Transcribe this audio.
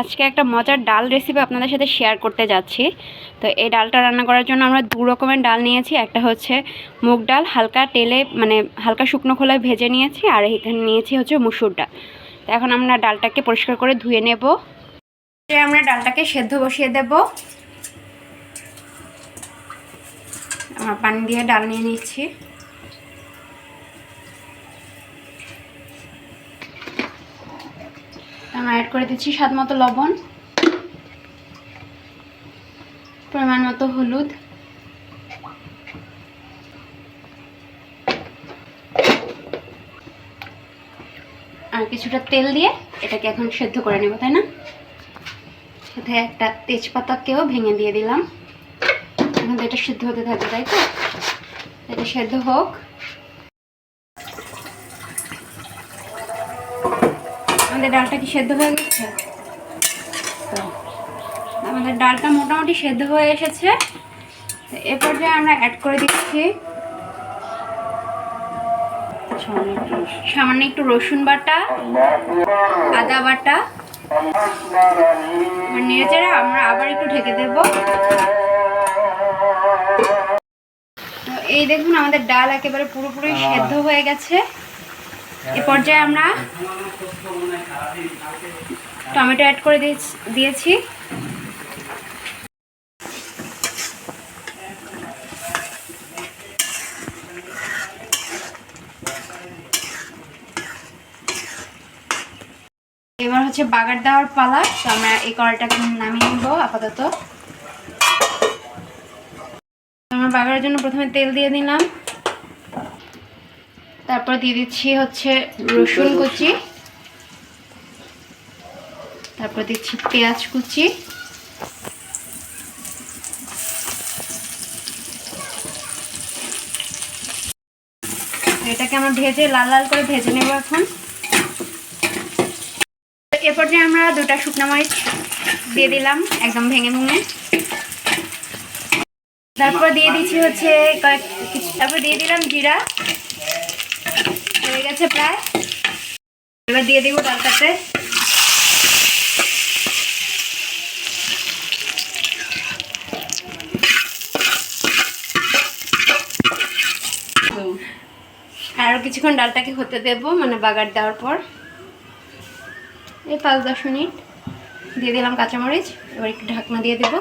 আজকে একটা মজার ডাল রেসিপি আপনাদের সাথে শেয়ার করতে যাচ্ছি। তো এই ডালটা রান্না করার জন্য আমরা দু রকমের ডাল নিয়েছি। একটা হচ্ছে মুগ ডাল, হালকা তেলে মানে হালকা শুকনো খোলায় ভেজে নিয়েছি, আর এখানে নিয়েছি হচ্ছে মুসুর ডাল। তো এখন আমরা ডালটাকে পরিষ্কার করে ধুয়ে নেব। আমরা ডালটাকে সেদ্ধ বসিয়ে দেব। আমার পানি দিয়ে ডাল নিয়ে নিচ্ছি। অ্যাড করে দিচ্ছি, স্বাদ মতো লবণ, পরিমাণ মতো হলুদ। আর কিছুটা তেল দিয়ে এটাকে এখন সেদ্ধ করে নেব, তাই না? সাথে একটা তেজপাতাকেও ভেঙে দিয়ে দিলাম। এখন তো এটা সিদ্ধ হতে থাকবে, তাই তো? এটা সেদ্ধ হোক। আমাদের ডালটা কি সেদ্ধ হয়ে গেছে? আমাদের ডালটা মোটামুটি সেদ্ধ হয়ে এসেছে। এ পর্যায়ে আমরা অ্যাড করে দিচ্ছি সামান্য একটু রসুন। বাটা, আদা বাটা। নেড়েচেড়ে আমরা আবার একটু ঢেকে দেব। তো এই দেখুন, আমাদের ডাল একেবারে পুরোপুরি সেদ্ধ হয়ে গেছে। এ পর্যায়ে আমরা টমেটো অ্যাড করে দিয়েছি- এবার হচ্ছে বাগার দেওয়ার পালা। তো আমরা এই কড়াইটাকে নামিয়ে নেব আপাতত। আমরা বাগারের জন্য প্রথমে তেল দিয়ে দিলাম। তারপর দিয়ে দিচ্ছি হচ্ছে রসুন কুচি। তারপর দিচ্ছি পেঁয়াজ কুচি। এটাকে আমরা ভেজে লাল লাল করে ভেজে নেব এখন। এরপর যে আমরা দুটা শুকনো মরিচ দিয়ে দিলাম একদম ভেঙে ভেঙে। তারপর দিয়ে দিচ্ছি হচ্ছে কয়েক তারপর দিয়ে দিলাম জিরা। গেছে প্রায়। এবার দিয়ে দিব ডালটাতে। আরও কিছুক্ষণ ডালটাকে হতে দেব মানে বাগার দেওয়ার পর। এই পাঁচ দশ মিনিট। দিয়ে দিলাম কাঁচামরিচ, এবার একটু ঢাকনা দিয়ে দেবো।